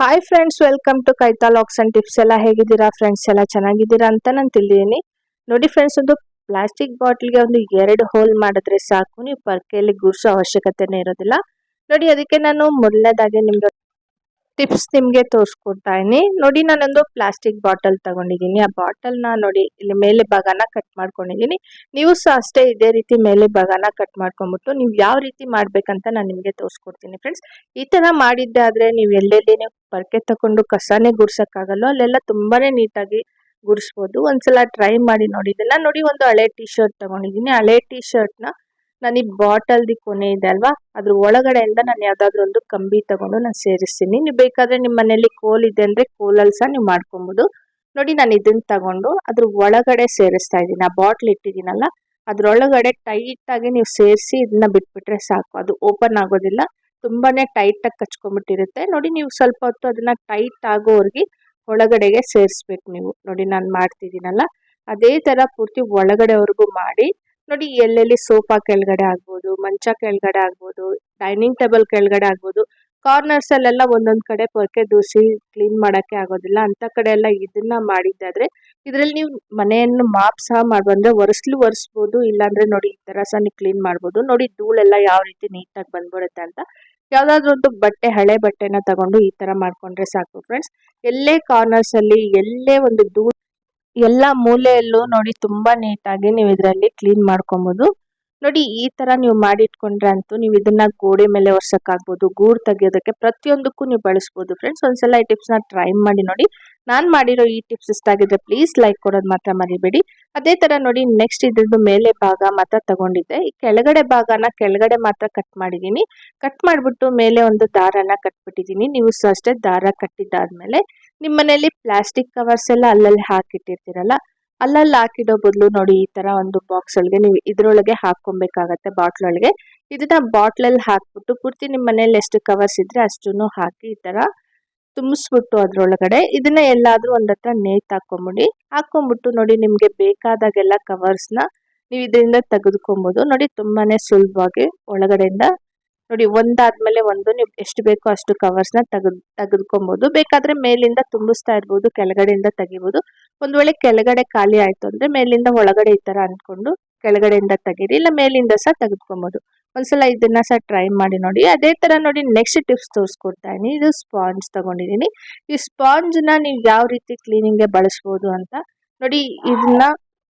Hi friends welcome to ಕೈತಾ ಲಾಕ್ಸ್ and tips ಎಲ್ಲ ಹೇಗಿದ್ದೀರಾ ಫ್ರೆಂಡ್ಸ್ ಎಲ್ಲ ಚೆನ್ನಾಗಿದ್ದೀರಾ ಅಂತ ನಾನು ತಿಳಿದೀನಿ ನೋಡಿ ಫ್ರೆಂಡ್ಸ್ ಒಂದು ಪ್ಲಾಸ್ಟಿಕ್ ಬಾಟ್ಲಿಗೆ ಒಂದು ಎರಡು ಹೋಲ್ ಮಾಡಿದ್ರೆ ಸಾಕು. ನೀವು ಪರ್ಕೆಯಲ್ಲಿ ಗುಡ್ಸೋ ಅವಶ್ಯಕತೆನೇ ಇರೋದಿಲ್ಲ. ನೋಡಿ, ಅದಕ್ಕೆ ನಾನು ಮೊದಲನೇದಾಗಿ ನಿಮ್ಗೆ ಟಿಪ್ಸ್ ನಿಮಗೆ ತೋರಿಸ್ಕೊಡ್ತಾ ಇದೀನಿ ನೋಡಿ ನಾನೊಂದು ಪ್ಲಾಸ್ಟಿಕ್ ಬಾಟಲ್ ತಗೊಂಡಿದ್ದೀನಿ. ಆ ಬಾಟಲ್ನ ನೋಡಿ ಇಲ್ಲಿ ಮೇಲೆ ಭಾಗನ ಕಟ್ ಮಾಡ್ಕೊಂಡಿದ್ದೀನಿ. ನೀವು ಸಹ ಅಷ್ಟೇ ಇದೇ ರೀತಿ ಮೇಲೆ ಭಾಗನ ಕಟ್ ಮಾಡ್ಕೊಂಡ್ಬಿಟ್ಟು ನೀವು ಯಾವ ರೀತಿ ಮಾಡಬೇಕಂತ ನಾನು ನಿಮಗೆ ತೋರಿಸ್ಕೊಡ್ತೀನಿ ಫ್ರೆಂಡ್ಸ್ ಈ ತರ ಮಾಡಿದ್ದೆ ಆದರೆ ನೀವು ಎಲ್ಲೆಲ್ಲಿ ಪರ್ಕೆ ತಕೊಂಡು ಕಸನೇ ಗುಡ್ಸಕ್ಕಾಗಲ್ಲ ಅಲ್ಲೆಲ್ಲ ತುಂಬಾನೇ ನೀಟಾಗಿ ಗುಡಿಸ್ಬೋದು. ಒಂದ್ಸಲ ಟ್ರೈ ಮಾಡಿ ನೋಡಿ ಇದನ್ನ ನೋಡಿ ಒಂದು ಹಳೆ ಟಿ ಶರ್ಟ್ ತಗೊಂಡಿದ್ದೀನಿ. ಹಳೆ ಟಿ ಶರ್ಟ್ನ ನಾನು ಈ ಬಾಟಲ್ದಿ ಕೊನೆ ಇದೆ ಅಲ್ವಾ? ಅದ್ರ ಒಳಗಡೆಯಿಂದ ನಾನು ಯಾವ್ದಾದ್ರು ಒಂದು ಕಂಬಿ ತಗೊಂಡು ನಾನು ಸೇರಿಸ್ತೀನಿ. ನೀವು ಬೇಕಾದ್ರೆ ನಿಮ್ಮ ಮನೆಯಲ್ಲಿ ಕೋಲ್ ಇದೆ ಅಂದ್ರೆ ಕೋಲಲ್ಲಿ ಸಹ ನೀವು ಮಾಡ್ಕೊಬಹುದು ನೋಡಿ ನಾನು ಇದನ್ನ ತಗೊಂಡು ಅದ್ರ ಒಳಗಡೆ ಸೇರಿಸ್ತಾ ಇದ್ದೀನಿ. ಆ ಬಾಟ್ಲ್ ಇಟ್ಟಿದ್ದೀನಲ್ಲ, ಅದ್ರೊಳಗಡೆ ಟೈಟ್ ಆಗಿ ನೀವು ಸೇರಿಸಿ ಇದನ್ನ ಬಿಟ್ಬಿಟ್ರೆ ಸಾಕು. ಅದು ಓಪನ್ ಆಗೋದಿಲ್ಲ, ತುಂಬಾನೇ ಟೈಟ್ ಆಗಿ ಕಚ್ಕೊಂಡ್ಬಿಟ್ಟಿರುತ್ತೆ. ನೋಡಿ ನೀವು ಸ್ವಲ್ಪ ಹೊತ್ತು ಅದನ್ನ ಟೈಟ್ ಆಗೋವರೆಗೆ ಒಳಗಡೆಗೆ ಸೇರಿಸ್ಬೇಕು ನೀವು. ನೋಡಿ ನಾನು ಮಾಡ್ತಿದ್ದೀನಲ್ಲ, ಅದೇ ತರ ಪೂರ್ತಿ ಒಳಗಡೆವರೆಗೂ ಮಾಡಿ ನೋಡಿ, ಎಲ್ಲೆಲ್ಲಿ ಸೋಫಾ ಕೆಳಗಡೆ ಆಗ್ಬೋದು, ಮಂಚ ಕೆಳಗಡೆ ಆಗ್ಬೋದು, ಡೈನಿಂಗ್ ಟೇಬಲ್ ಕೆಳಗಡೆ ಆಗ್ಬೋದು, ಕಾರ್ನರ್ಸ್ ಅಲ್ಲೆಲ್ಲ ಒಂದೊಂದ್ ಕಡೆ ಪೊರ್ಕೆ ದೂಸಿ ಕ್ಲೀನ್ ಮಾಡಕ್ಕೆ ಆಗೋದಿಲ್ಲ. ಅಂತ ಕಡೆ ಎಲ್ಲ ಇದನ್ನ ಮಾಡಿದ್ದಾದ್ರೆ, ಇದ್ರಲ್ಲಿ ನೀವು ಮನೆಯನ್ನು ಮಾಪ್ ಸಹ ಮಾಡ್ಬಂದ್ರೆ ಒರೆಸ್ಲು ಒರೆಸ್ಬೋದು, ಇಲ್ಲಾಂದ್ರೆ ನೋಡಿ, ಈ ತರ ಸಹ ನೀವು ಕ್ಲೀನ್ ಮಾಡ್ಬೋದು. ನೋಡಿ, ಧೂಳೆಲ್ಲ ಯಾವ ರೀತಿ ನೀಟಾಗಿ ಬಂದ್ಬಿಡುತ್ತೆ ಅಂತ. ಯಾವ್ದಾದ್ರು ಒಂದು ಬಟ್ಟೆ, ಹಳೆ ಬಟ್ಟೆನ ತಗೊಂಡು ಈ ತರ ಮಾಡ್ಕೊಂಡ್ರೆ ಸಾಕು ಫ್ರೆಂಡ್ಸ್ ಎಲ್ಲೇ ಕಾರ್ನರ್ಸ್ ಅಲ್ಲಿ ಎಲ್ಲೇ ಒಂದು ಧೂಳು ಎಲ್ಲ ಮೂಲೆಯಲ್ಲೂ ನೋಡಿ ತುಂಬಾ ನೀಟಾಗಿ ನೀವು ಇದರಲ್ಲಿ ಕ್ಲೀನ್ ಮಾಡ್ಕೊಬೋದು. ನೋಡಿ ಈ ತರ ನೀವು ಮಾಡಿಟ್ಕೊಂಡ್ರೆ ಅಂತೂ ನೀವು ಇದನ್ನ ಗೋಡೆ ಮೇಲೆ ಒರ್ಸಕ್ಕಾಗ್ಬೋದು, ಗೂಡು ತೆಗೆಯೋದಕ್ಕೆ ಪ್ರತಿಯೊಂದಕ್ಕೂ ನೀವು ಬಳಸ್ಬೋದು. ಫ್ರೆಂಡ್ಸ್ ಒಂದ್ಸಲ ಈ ಟಿಪ್ಸ್ನ ಟ್ರೈ ಮಾಡಿ ನೋಡಿ. ನಾನು ಮಾಡಿರೋ ಈ ಟಿಪ್ಸ್ ಇಷ್ಟ ಆಗಿದ್ರೆ ಪ್ಲೀಸ್ ಲೈಕ್ ಕೊಡೋದು ಮಾತ್ರ ಮರಿಬೇಡಿ. ಅದೇ ತರ ನೋಡಿ ನೆಕ್ಸ್ಟ್ ಇದ್ರದ್ದು ಮೇಲೆ ಭಾಗ ಮಾತ್ರ ತಗೊಂಡಿದ್ದೆ. ಈ ಕೆಳಗಡೆ ಭಾಗನ ಕೆಳಗಡೆ ಮಾತ್ರ ಕಟ್ ಮಾಡಿದ್ದೀನಿ. ಕಟ್ ಮಾಡಿಬಿಟ್ಟು ಮೇಲೆ ಒಂದು ದಾರನ ಕಟ್ಬಿಟ್ಟಿದ್ದೀನಿ. ನೀವು ಅಷ್ಟೇ ದಾರ ಕಟ್ಟಿದ್ದಾದ್ಮೇಲೆ ನಿಮ್ಮ ಮನೆಯಲ್ಲಿ ಪ್ಲಾಸ್ಟಿಕ್ ಕವರ್ಸ್ ಎಲ್ಲ ಅಲ್ಲಲ್ಲಿ ಹಾಕಿಟ್ಟಿರ್ತೀರಲ್ಲ, ಅಲ್ಲಲ್ಲಿ ಹಾಕಿಡೋ ಬದಲು ನೋಡಿ ಈ ತರ ಒಂದು ಬಾಕ್ಸ್ ಒಳಗೆ ನೀವು ಇದ್ರೊಳಗೆ ಹಾಕೊಬೇಕಾಗತ್ತೆ ಬಾಟ್ಲ್ ಒಳಗೆ ಇದನ್ನ ಬಾಟ್ಲಲ್ಲಿ ಹಾಕ್ಬಿಟ್ಟು ಪೂರ್ತಿ ನಿಮ್ಮ ಮನೇಲಿ ಎಷ್ಟು ಕವರ್ಸ್ ಇದ್ರೆ ಅಷ್ಟನ್ನು ಹಾಕಿ ಈ ತರ ತುಂಬಿಸ್ಬಿಟ್ಟು ಅದ್ರೊಳಗಡೆ ಇದನ್ನ ಎಲ್ಲಾದ್ರೂ ಒಂದ್ ಹತ್ರ ನೇತ್ ಹಾಕೊಂಬಿಡಿ ಹಾಕೊಂಡ್ಬಿಟ್ಟು ನೋಡಿ ನಿಮ್ಗೆ ಬೇಕಾದಾಗೆಲ್ಲ ನ ನೀವು ಇದರಿಂದ ತೆಗೆದುಕೊಬಹುದು ನೋಡಿ ತುಂಬಾನೇ ಸುಲಭವಾಗಿ ಒಳಗಡೆಯಿಂದ ನೋಡಿ, ಒಂದಾದ್ಮೇಲೆ ಒಂದು, ನೀವು ಎಷ್ಟು ಬೇಕೋ ಅಷ್ಟು ಕವರ್ಸ್ನ ತೆಗೆದು ತೆಗೆದುಕೊಬಹುದು ಬೇಕಾದ್ರೆ ಮೇಲಿಂದ ತುಂಬಿಸ್ತಾ ಇರ್ಬೋದು, ಕೆಳಗಡೆಯಿಂದ ತೆಗಿಬೋದು. ಒಂದು ವೇಳೆ ಕೆಳಗಡೆ ಖಾಲಿ ಆಯ್ತು ಅಂದ್ರೆ ಮೇಲಿಂದ ಒಳಗಡೆ ಈ ತರ ಅನ್ಕೊಂಡು ಕೆಳಗಡೆಯಿಂದ ತೆಗೀರಿ ಇಲ್ಲ ಮೇಲಿಂದ ಸಹ ತೆಗೆದುಕೊಬಹುದು ಒಂದ್ಸಲ ಇದನ್ನ ಸಹ ಟ್ರೈ ಮಾಡಿ ನೋಡಿ. ಅದೇ ತರ ನೋಡಿ ನೆಕ್ಸ್ಟ್ ಟಿಪ್ಸ್ ತೋರಿಸ್ಕೊಡ್ತಾ ಇದೀನಿ ಇದು ಸ್ಪಾಂಜ್ ತಗೊಂಡಿದ್ದೀನಿ. ಈ ಸ್ಪಾಂಜ್ನ ನೀವು ಯಾವ ರೀತಿ ಕ್ಲೀನಿಂಗ್ಗೆ ಬಳಸ್ಬೋದು ಅಂತ ನೋಡಿ, ಇದನ್ನ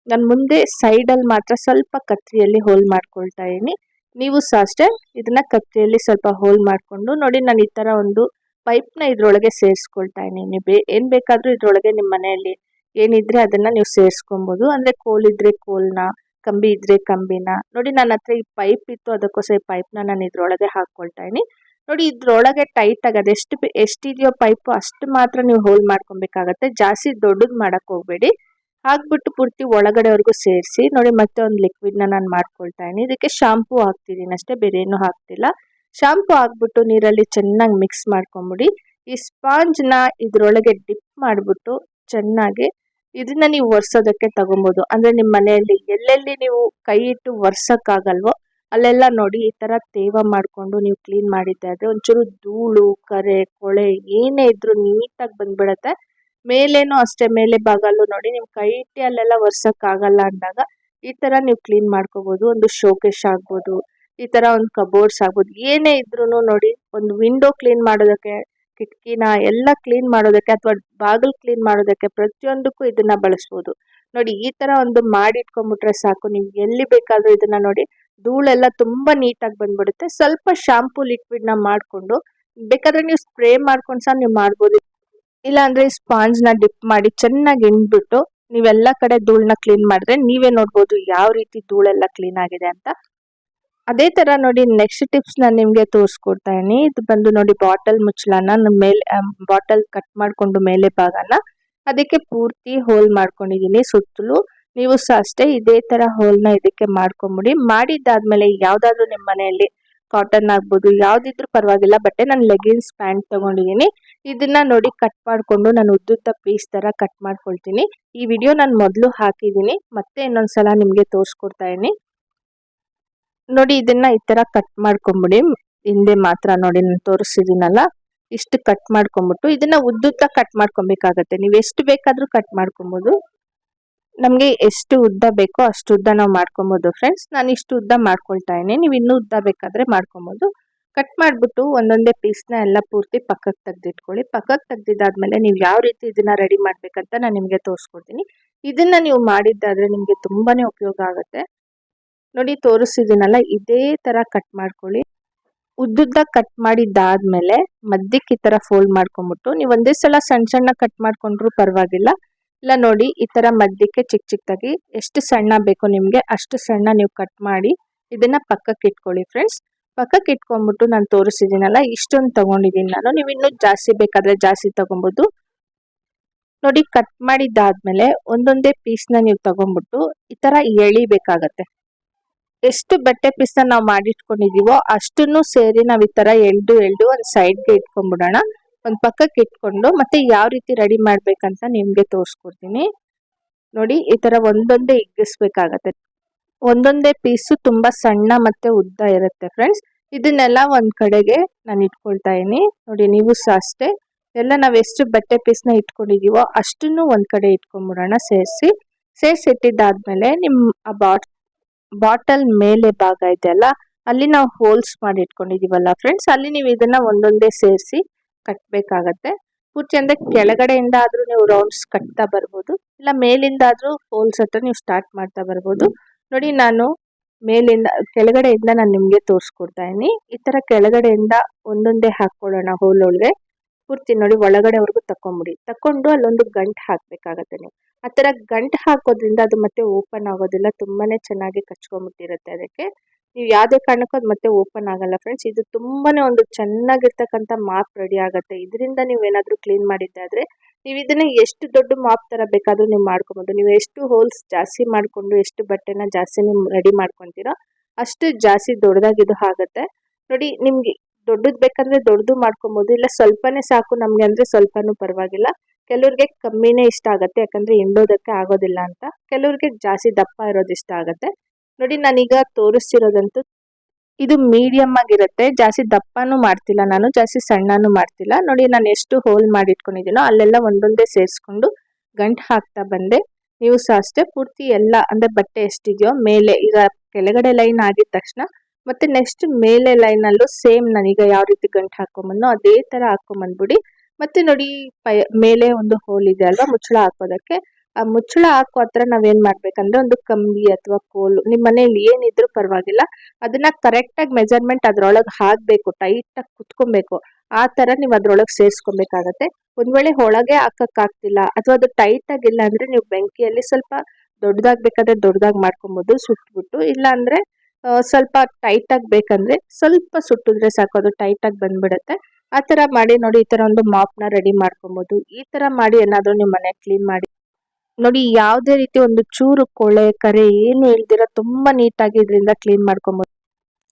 ನಾನು ಮುಂದೆ ಸೈಡ್ ಅಲ್ಲಿ ಮಾತ್ರ ಸ್ವಲ್ಪ ಕತ್ರಿಯಲ್ಲಿ ಹೋಲ್ ಮಾಡ್ಕೊಳ್ತಾ ಇದೀನಿ ನೀವು ಸಹ ಅಷ್ಟೇ ಇದನ್ನ ಕತ್ತಿಯಲ್ಲಿ ಸ್ವಲ್ಪ ಹೋಲ್ ಮಾಡಿಕೊಂಡು ನೋಡಿ ನಾನು ಈ ತರ ಒಂದು ಪೈಪ್ನ ಇದ್ರೊಳಗೆ ಸೇರಿಸ್ಕೊಳ್ತಾ ಇದೀನಿ ಬೇ ಏನ್ ಬೇಕಾದ್ರೂ ಇದ್ರೊಳಗೆ ನಿಮ್ಮ ಮನೆಯಲ್ಲಿ ಏನಿದ್ರೆ ಅದನ್ನ ನೀವು ಸೇರಿಸ್ಕೊಬಹುದು ಅಂದ್ರೆ ಕೋಲ್ ಇದ್ರೆ ಕೋಲ್ನ, ಕಂಬಿ ಇದ್ರೆ ಕಂಬಿನ. ನೋಡಿ ನನ್ನ ಹತ್ರ ಈ ಪೈಪ್ ಇತ್ತು, ಅದಕ್ಕೋಸ್ಕರ ಈ ಪೈಪ್ನ ನಾನು ಇದರೊಳಗೆ ಹಾಕೊಳ್ತಾ ಇದೀನಿ ನೋಡಿ ಇದ್ರೊಳಗೆ ಟೈಟ್ ಆಗೋದು ಎಷ್ಟು ಎಷ್ಟಿದೆಯೋ ಪೈಪ್ ಅಷ್ಟು ಮಾತ್ರ ನೀವು ಹೋಲ್ ಮಾಡ್ಕೊಬೇಕಾಗತ್ತೆ ಜಾಸ್ತಿ ದೊಡ್ಡದು ಮಾಡಕ್ ಹೋಗ್ಬೇಡಿ. ಹಾಕ್ಬಿಟ್ಟು ಪೂರ್ತಿ ಒಳಗಡೆವರೆಗೂ ಸೇರಿಸಿ, ನೋಡಿ ಮತ್ತೆ ಒಂದು ಲಿಕ್ವಿಡ್ನ ನಾನು ಮಾಡ್ಕೊಳ್ತಾ ಇದ್ದೀನಿ. ಇದಕ್ಕೆ ಶಾಂಪೂ ಹಾಕ್ತಿದ್ದೀನಿ ಅಷ್ಟೇ, ಬೇರೆ ಏನು ಹಾಕ್ತಿಲ್ಲ. ಶಾಂಪೂ ಹಾಕ್ಬಿಟ್ಟು ನೀರಲ್ಲಿ ಚೆನ್ನಾಗಿ ಮಿಕ್ಸ್ ಮಾಡ್ಕೊಂಬಿಡಿ. ಈ ಸ್ಪಾಂಜ್ನ ಇದರೊಳಗೆ ಡಿಪ್ ಮಾಡಿಬಿಟ್ಟು ಚೆನ್ನಾಗಿ ಇದನ್ನ ನೀವು ಒರೆಸೋದಕ್ಕೆ ತಗೊಬೋದು. ಅಂದರೆ ನಿಮ್ಮ ಮನೆಯಲ್ಲಿ ಎಲ್ಲೆಲ್ಲಿ ನೀವು ಕೈ ಇಟ್ಟು ಒರೆಸೋಕ್ಕಾಗಲ್ವೋ, ಅಲ್ಲೆಲ್ಲ ನೋಡಿ ಈ ಥರ ತೇವ ಮಾಡಿಕೊಂಡು ನೀವು ಕ್ಲೀನ್ ಮಾಡಿದ್ದೆ ಆದರೆ ಒಂಚೂರು ಧೂಳು, ಕರೆ, ಕೊಳೆ ಏನೇ ಇದ್ರೂ ನೀಟಾಗಿ ಬಂದ್ಬಿಡತ್ತೆ. ಮೇಲೇನು ಅಷ್ಟೇ, ಮೇಲೆ ಭಾಗಲ್ಲೂ ನೋಡಿ, ನಿಮ್ ಕೈ ಇಟ್ಟಿ ಅಲ್ಲೆಲ್ಲ ಅಂದಾಗ ಈ ತರ ನೀವು ಕ್ಲೀನ್ ಮಾಡ್ಕೋಬಹುದು ಒಂದು ಶೋಕೇಶ್ ಆಗ್ಬೋದು, ಈ ತರ ಒಂದು ಕಬೋರ್ಡ್ಸ್ ಆಗ್ಬೋದು, ಏನೇ ಇದ್ರು ನೋಡಿ, ಒಂದು ವಿಂಡೋ ಕ್ಲೀನ್ ಮಾಡೋದಕ್ಕೆ, ಕಿಟಕಿನ ಎಲ್ಲ ಕ್ಲೀನ್ ಮಾಡೋದಕ್ಕೆ ಅಥವಾ ಬಾಗಿಲು ಕ್ಲೀನ್ ಮಾಡೋದಕ್ಕೆ ಪ್ರತಿಯೊಂದಕ್ಕೂ ಇದನ್ನ ಬಳಸ್ಬೋದು. ನೋಡಿ, ಈ ತರ ಒಂದು ಮಾಡಿಟ್ಕೊಂಡ್ಬಿಟ್ರೆ ಸಾಕು, ನೀವು ಎಲ್ಲಿ ಬೇಕಾದ್ರೂ ಇದನ್ನ ನೋಡಿ, ಧೂಳೆಲ್ಲ ತುಂಬಾ ನೀಟಾಗಿ ಬಂದ್ಬಿಡುತ್ತೆ. ಸ್ವಲ್ಪ ಶಾಂಪೂ ನ ಮಾಡ್ಕೊಂಡು, ಬೇಕಾದ್ರೆ ನೀವು ಸ್ಪ್ರೇ ಮಾಡ್ಕೊಂಡು ಸಹ ನೀವು ಮಾಡ್ಬೋದು. ಇಲ್ಲ ಅಂದ್ರೆ ಸ್ಪಾಂಜ್ನ ಡಿಪ್ ಮಾಡಿ ಚೆನ್ನಾಗಿ ಹಿಂಡ್ಬಿಟ್ಟು ನೀವೆಲ್ಲ ಕಡೆ ಧೂಳನ್ನ ಕ್ಲೀನ್ ಮಾಡಿದ್ರೆ ನೀವೇ ನೋಡ್ಬೋದು ಯಾವ ರೀತಿ ಧೂಳೆಲ್ಲ ಕ್ಲೀನ್ ಆಗಿದೆ ಅಂತ. ಅದೇ ತರ ನೋಡಿ ನೆಕ್ಸ್ಟ್ ಟಿಪ್ಸ್ ನಾನು ನಿಮಗೆ ತೋರಿಸ್ಕೊಡ್ತಾ ಇದೀನಿ ಇದು ಬಂದು ನೋಡಿ ಬಾಟಲ್ ಮುಚ್ಚಳನ ಮೇಲೆ ಬಾಟಲ್ ಕಟ್ ಮಾಡ್ಕೊಂಡು ಮೇಲೆ ಭಾಗನ ಅದಕ್ಕೆ ಪೂರ್ತಿ ಹೋಲ್ ಮಾಡ್ಕೊಂಡಿದೀನಿ ಸುತ್ತಲೂ. ನೀವು ಸಹ ಅಷ್ಟೇ ಇದೇ ತರ ಹೋಲ್ನ ಇದಕ್ಕೆ ಮಾಡ್ಕೊಂಬಿಡಿ. ಮಾಡಿದ್ದಾದ್ಮೇಲೆ ಯಾವುದಾದ್ರೂ ನಿಮ್ಮ ಮನೆಯಲ್ಲಿ ಕಾಟನ್ ಆಗ್ಬೋದು, ಯಾವ್ದಿದ್ರು ಪರವಾಗಿಲ್ಲ, ಬಟ್ಟೆ ನಾನು ಲೆಗಿನ್ಸ್ ಪ್ಯಾಂಟ್ ತಗೊಂಡಿದ್ದೀನಿ. ಇದನ್ನ ನೋಡಿ ಕಟ್ ಮಾಡ್ಕೊಂಡು ನಾನು ಉದ್ದುದ್ದ ಪೀಸ್ ತರ ಕಟ್ ಮಾಡ್ಕೊಳ್ತೀನಿ. ಈ ವಿಡಿಯೋ ನಾನು ಮೊದಲು ಹಾಕಿದ್ದೀನಿ ಮತ್ತೆ ಇನ್ನೊಂದ್ಸಲ ನಿಮ್ಗೆ ತೋರಿಸ್ಕೊಡ್ತಾ ಇದೀನಿ ನೋಡಿ ಇದನ್ನ ಈ ತರ ಕಟ್ ಮಾಡ್ಕೊಂಬಿಡಿ. ಹಿಂದೆ ಮಾತ್ರ ನೋಡಿ ನಾನು ತೋರಿಸಿದೀನಲ್ಲ, ಇಷ್ಟು ಕಟ್ ಮಾಡ್ಕೊಂಬಿಟ್ಟು ಇದನ್ನ ಉದ್ದುದ್ದ ಕಟ್ ಮಾಡ್ಕೊಬೇಕಾಗತ್ತೆ. ನೀವು ಎಷ್ಟು ಬೇಕಾದ್ರೂ ಕಟ್ ಮಾಡ್ಕೊಬೋದು. ನಮಗೆ ಎಷ್ಟು ಉದ್ದ ಬೇಕೋ ಅಷ್ಟು ಉದ್ದ ನಾವು ಮಾಡ್ಕೊಬೋದು ಫ್ರೆಂಡ್ಸ್ ನಾನು ಇಷ್ಟು ಉದ್ದ ಮಾಡ್ಕೊಳ್ತಾ ಇದ್ದೀನಿ. ನೀವು ಇನ್ನೂ ಉದ್ದ ಬೇಕಾದರೆ ಮಾಡ್ಕೊಬೋದು. ಕಟ್ ಮಾಡಿಬಿಟ್ಟು ಒಂದೊಂದೇ ಪೀಸ್ನ ಎಲ್ಲ ಪೂರ್ತಿ ಪಕ್ಕಕ್ಕೆ ತೆಗೆದಿಟ್ಕೊಳ್ಳಿ. ಪಕ್ಕಕ್ಕೆ ತೆಗೆದಿದ್ದಾದ್ಮೇಲೆ ನೀವು ಯಾವ ರೀತಿ ಇದನ್ನು ರೆಡಿ ಮಾಡಬೇಕಂತ ನಾನು ನಿಮಗೆ ತೋರಿಸ್ಕೊಡ್ತೀನಿ. ಇದನ್ನು ನೀವು ಮಾಡಿದ್ದಾದರೆ ನಿಮಗೆ ತುಂಬಾ ಉಪಯೋಗ ಆಗುತ್ತೆ. ನೋಡಿ ತೋರಿಸಿದ್ದೀನಲ್ಲ, ಇದೇ ಥರ ಕಟ್ ಮಾಡ್ಕೊಳ್ಳಿ. ಉದ್ದುದ್ದ ಕಟ್ ಮಾಡಿದ್ದಾದ್ಮೇಲೆ ಮಧ್ಯಕ್ಕೆ ಈ ಥರ ಫೋಲ್ಡ್ ಮಾಡ್ಕೊಂಬಿಟ್ಟು, ನೀವು ಒಂದೇ ಸಲ ಸಣ್ಣ ಸಣ್ಣ ಕಟ್ ಮಾಡ್ಕೊಂಡ್ರು ಪರವಾಗಿಲ್ಲ. ಇಲ್ಲ ನೋಡಿ, ಈ ಥರ ಮಧ್ಯಕ್ಕೆ ಚಿಕ್ಕ ಚಿಕ್ಕದಾಗಿ ಎಷ್ಟು ಸಣ್ಣ ಬೇಕು ನಿಮಗೆ ಅಷ್ಟು ಸಣ್ಣ ನೀವು ಕಟ್ ಮಾಡಿ ಇದನ್ನ ಪಕ್ಕಕ್ಕೆ ಇಟ್ಕೊಳ್ಳಿ ಫ್ರೆಂಡ್ಸ್ ಪಕ್ಕಕ್ಕೆ ಇಟ್ಕೊಂಡ್ಬಿಟ್ಟು ನಾನು ತೋರಿಸಿದ್ದೀನಲ್ಲ, ಇಷ್ಟೊಂದು ತಗೊಂಡಿದ್ದೀನಿ ನಾನು. ನೀವು ಇನ್ನೂ ಜಾಸ್ತಿ ಬೇಕಾದರೆ ಜಾಸ್ತಿ ತಗೊಬೋದು. ನೋಡಿ ಕಟ್ ಮಾಡಿದ್ದಾದ್ಮೇಲೆ ಒಂದೊಂದೇ ಪೀಸ್ನ ನೀವು ತಗೊಂಡ್ಬಿಟ್ಟು ಈ ಥರ ಎಳಿಬೇಕಾಗತ್ತೆ ಎಷ್ಟು ಬಟ್ಟೆ ಪೀಸ್ನ ನಾವು ಮಾಡಿಟ್ಕೊಂಡಿದ್ದೀವೋ ಅಷ್ಟನ್ನು ಸೇರಿ ನಾವು ಈ ಥರ ಎಳ್ದು ಎಳ್ದು ಒಂದು ಸೈಡ್ಗೆ ಇಟ್ಕೊಂಡ್ಬಿಡೋಣ. ಒಂದು ಪಕ್ಕಕ್ಕೆ ಇಟ್ಕೊಂಡು ಮತ್ತೆ ಯಾವ ರೀತಿ ರೆಡಿ ಮಾಡಬೇಕಂತ ನಿಮಗೆ ತೋರಿಸ್ಕೊಡ್ತೀನಿ. ನೋಡಿ, ಈ ಥರ ಒಂದೊಂದೇ ಇಗ್ಗಿಸ್ಬೇಕಾಗತ್ತೆ. ಒಂದೊಂದೇ ಪೀಸು ತುಂಬಾ ಸಣ್ಣ ಮತ್ತೆ ಉದ್ದ ಇರುತ್ತೆ ಫ್ರೆಂಡ್ಸ್ ಇದನ್ನೆಲ್ಲ ಒಂದು ಕಡೆಗೆ ನಾನು ಇಟ್ಕೊಳ್ತಾ ಇದೀನಿ ನೋಡಿ, ನೀವು ಸಹ ಅಷ್ಟೇ. ಎಲ್ಲ ನಾವು ಎಷ್ಟು ಬಟ್ಟೆ ಪೀಸ್ನ ಇಟ್ಕೊಂಡಿದೀವೋ ಅಷ್ಟನ್ನು ಒಂದು ಕಡೆ ಇಟ್ಕೊಂಡ್ಬಿಡೋಣ, ಸೇರಿಸಿ. ಸೇರಿಸಿ ನಿಮ್ಮ ನಿಮ್, ಆ ಬಾಟ್ ಬಾಟಲ್ ಮೇಲೆ ಭಾಗ ಇದೆಯಲ್ಲ ಅಲ್ಲಿ ನಾವು ಹೋಲ್ಸ್ ಮಾಡಿ ಇಟ್ಕೊಂಡಿದೀವಲ್ಲ ಫ್ರೆಂಡ್ಸ್ ಅಲ್ಲಿ ನೀವು ಇದನ್ನ ಒಂದೊಂದೇ ಸೇರಿಸಿ ಕಟ್ಟಬೇಕಾಗತ್ತೆ ಪೂರ್ತಿ ಅಂದ್ರೆ ಕೆಳಗಡೆಯಿಂದ ಆದ್ರೂ ನೀವು ರೌಂಡ್ಸ್ ಕಟ್ತಾ ಬರ್ಬೋದು, ಇಲ್ಲ ಮೇಲಿಂದ ಆದ್ರೂ ಹೋಲ್ಸ್ ಹತ್ರ ನೀವು ಸ್ಟಾರ್ಟ್ ಮಾಡ್ತಾ ಬರ್ಬೋದು. ನೋಡಿ ನಾನು ಮೇಲಿಂದ, ಕೆಳಗಡೆಯಿಂದ ನಾನು ನಿಮಗೆ ತೋರಿಸ್ಕೊಡ್ತಾ ಇದ್ದೀನಿ. ಈ ಥರ ಕೆಳಗಡೆಯಿಂದ ಒಂದೊಂದೇ ಹಾಕ್ಕೊಳ್ಳೋಣ ಹೋಲೊಳಗೆ ಪೂರ್ತಿ ನೋಡಿ ಒಳಗಡೆವರೆಗೂ ತಕೊಂಬಿಡಿ ತಕೊಂಡು ಅಲ್ಲೊಂದು ಗಂಟು ಹಾಕಬೇಕಾಗತ್ತೆ ನೀವು. ಆ ಥರ ಗಂಟು ಹಾಕೋದ್ರಿಂದ ಅದು ಮತ್ತೆ ಓಪನ್ ಆಗೋದಿಲ್ಲ. ತುಂಬಾ ಚೆನ್ನಾಗಿ ಕಚ್ಕೊಂಬಿಟ್ಟಿರುತ್ತೆ ಅದಕ್ಕೆ. ನೀವು ಯಾವುದೇ ಕಾರಣಕ್ಕೂ ಅದು ಮತ್ತೆ ಓಪನ್ ಆಗಲ್ಲ ಫ್ರೆಂಡ್ಸ್. ಇದು ತುಂಬಾ ಒಂದು ಚೆನ್ನಾಗಿರ್ತಕ್ಕಂಥ ಮಾಪ್ ರೆಡಿ ಆಗುತ್ತೆ. ಇದರಿಂದ ನೀವು ಏನಾದರೂ ಕ್ಲೀನ್ ಮಾಡಿದ್ದಾದ್ರೆ ನೀವು ಇದನ್ನ ಎಷ್ಟು ದೊಡ್ಡ ಮಾಪ್ ತರ ಬೇಕಾದ್ರೂ ನೀವು ಮಾಡ್ಕೊಬೋದು. ನೀವು ಎಷ್ಟು ಹೋಲ್ಸ್ ಜಾಸ್ತಿ ಮಾಡಿಕೊಂಡು ಎಷ್ಟು ಬಟ್ಟೆನ ಜಾಸ್ತಿ ನೀವು ರೆಡಿ ಮಾಡ್ಕೊತೀರೋ ಅಷ್ಟು ಜಾಸ್ತಿ ದೊಡ್ಡದಾಗಿ ಇದು ಆಗುತ್ತೆ. ನೋಡಿ, ನಿಮ್ಗೆ ದೊಡ್ಡದು ಬೇಕಂದ್ರೆ ದೊಡ್ಡದು ಮಾಡ್ಕೊಬೋದು, ಇಲ್ಲ ಸ್ವಲ್ಪನೇ ಸಾಕು ನಮ್ಗೆ ಅಂದ್ರೆ ಸ್ವಲ್ಪನೂ ಪರವಾಗಿಲ್ಲ. ಕೆಲವ್ರಿಗೆ ಕಮ್ಮಿನೇ ಇಷ್ಟ ಆಗುತ್ತೆ, ಯಾಕಂದ್ರೆ ಹಿಂಡೋದಕ್ಕೆ ಆಗೋದಿಲ್ಲ ಅಂತ. ಕೆಲವ್ರಿಗೆ ಜಾಸ್ತಿ ದಪ್ಪ ಇರೋದು ಇಷ್ಟ ಆಗುತ್ತೆ. ನೋಡಿ, ನಾನೀಗ ತೋರಿಸ್ತಿರೋದಂತೂ ಇದು ಮೀಡಿಯಮ್ ಆಗಿರುತ್ತೆ. ಜಾಸ್ತಿ ದಪ್ಪನೂ ಮಾಡ್ತಿಲ್ಲ ನಾನು, ಜಾಸ್ತಿ ಸಣ್ಣನೂ ಮಾಡ್ತಿಲ್ಲ. ನೋಡಿ, ನಾನು ಎಷ್ಟು ಹೋಲ್ ಮಾಡಿ ಇಟ್ಕೊಂಡಿದ್ದೀನೋ ಅಲ್ಲೆಲ್ಲ ಒಂದೊಂದೇ ಸೇರಿಸ್ಕೊಂಡು ಗಂಟು ಹಾಕ್ತಾ ಬಂದೆ. ನೀವು ಸಹ ಅಷ್ಟೇ, ಪೂರ್ತಿ ಎಲ್ಲ, ಅಂದರೆ ಬಟ್ಟೆ ಎಷ್ಟಿದೆಯೋ ಮೇಲೆ, ಈಗ ಕೆಳಗಡೆ ಲೈನ್ ಆಗಿದ ತಕ್ಷಣ ಮತ್ತೆ ನೆಕ್ಸ್ಟ್ ಮೇಲೆ ಲೈನಲ್ಲೂ ಸೇಮ್ ನಾನೀಗ ಯಾವ ರೀತಿ ಗಂಟು ಹಾಕೊಂಬಂದೋ ಅದೇ ಥರ ಹಾಕೊಂಬಂದ್ಬಿಡಿ. ಮತ್ತೆ ನೋಡಿ, ಪೈ, ಮೇಲೆ ಒಂದು ಹೋಲ್ ಇದೆ ಅಲ್ವಾ, ಮುಚ್ಚಳ ಹಾಕೋದಕ್ಕೆ. ಆ ಮುಚ್ಚಳ ಹಾಕೋ ಹತ್ರ ನಾವೇನ್ ಮಾಡ್ಬೇಕಂದ್ರೆ ಒಂದು ಕಂಬಿ ಅಥವಾ ಕೋಲು ನಿಮ್ಮ ಮನೇಲಿ ಏನಿದ್ರು ಪರವಾಗಿಲ್ಲ, ಅದನ್ನ ಕರೆಕ್ಟ್ ಆಗಿ ಮೆಜರ್ಮೆಂಟ್ ಅದ್ರೊಳಗೆ ಹಾಕ್ಬೇಕು ಟೈಟ್ ಆಗಿ ಕುತ್ಕೊಬೇಕು. ಆ ತರ ನೀವು ಅದ್ರೊಳಗೆ ಸೇರಿಸ್ಕೊಬೇಕಾಗತ್ತೆ. ಒಂದ್ ವೇಳೆ ಒಳಗೆ ಹಾಕಕ್ ಆಗ್ತಿಲ್ಲ ಅಥವಾ ಅದು ಟೈಟ್ ಆಗಿಲ್ಲ ಅಂದ್ರೆ ನೀವು ಬೆಂಕಿಯಲ್ಲಿ ಸ್ವಲ್ಪ ದೊಡ್ಡದಾಗ್ ಬೇಕಾದ್ರೆ ದೊಡ್ಡದಾಗ್ ಮಾಡ್ಕೊಬಹುದು ಸುಟ್ಬಿಟ್ಟು. ಇಲ್ಲ ಅಂದ್ರೆ ಸ್ವಲ್ಪ ಟೈಟ್ ಆಗಿ ಬೇಕಂದ್ರೆ ಸ್ವಲ್ಪ ಸುಟ್ಟಿದ್ರೆ ಸಾಕು, ಅದು ಟೈಟ್ ಆಗಿ ಬಂದ್ಬಿಡುತ್ತೆ. ಆ ತರ ಮಾಡಿ ನೋಡಿ, ಈ ತರ ಒಂದು ಮಾಪ್ನ ರೆಡಿ ಮಾಡ್ಕೊಬಹುದು ಈ ತರ ಮಾಡಿ ಏನಾದ್ರೂ ನಿಮ್ಮ ಮನೆ ಕ್ಲೀನ್ ಮಾಡಿ. ನೋಡಿ, ಯಾವುದೇ ರೀತಿ ಒಂದು ಚೂರು ಕೊಳೆ, ಕರೆ ಏನು ಹೇಳ್ದಿರ ತುಂಬಾ ನೀಟಾಗಿ ಇದರಿಂದ ಕ್ಲೀನ್ ಮಾಡ್ಕೊಬೋದು.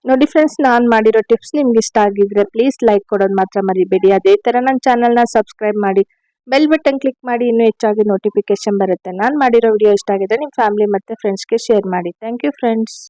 ನೋಡಿ ಫ್ರೆಂಡ್ಸ್ ನಾನು ಮಾಡಿರೋ ಟಿಪ್ಸ್ ನಿಮ್ಗೆ ಇಷ್ಟ ಆಗಿದ್ರೆ ಪ್ಲೀಸ್ ಲೈಕ್ ಕೊಡೋದು ಮಾತ್ರ ಮರಿಬೇಡಿ. ಅದೇ ತರ ನನ್ನ ಚಾನಲ್ನ ಸಬ್ಸ್ಕ್ರೈಬ್ ಮಾಡಿ ಬೆಲ್ ಬಟನ್ ಕ್ಲಿಕ್ ಮಾಡಿ, ಇನ್ನೂ ಹೆಚ್ಚಾಗಿ ನೋಟಿಫಿಕೇಶನ್ ಬರುತ್ತೆ. ನಾನು ಮಾಡಿರೋ ವಿಡಿಯೋ ಇಷ್ಟ ಆಗಿದೆ ನಿಮ್ಮ ಫ್ಯಾಮಿಲಿ ಮತ್ತು ಫ್ರೆಂಡ್ಸ್ಗೆ ಶೇರ್ ಮಾಡಿ. Thank you friends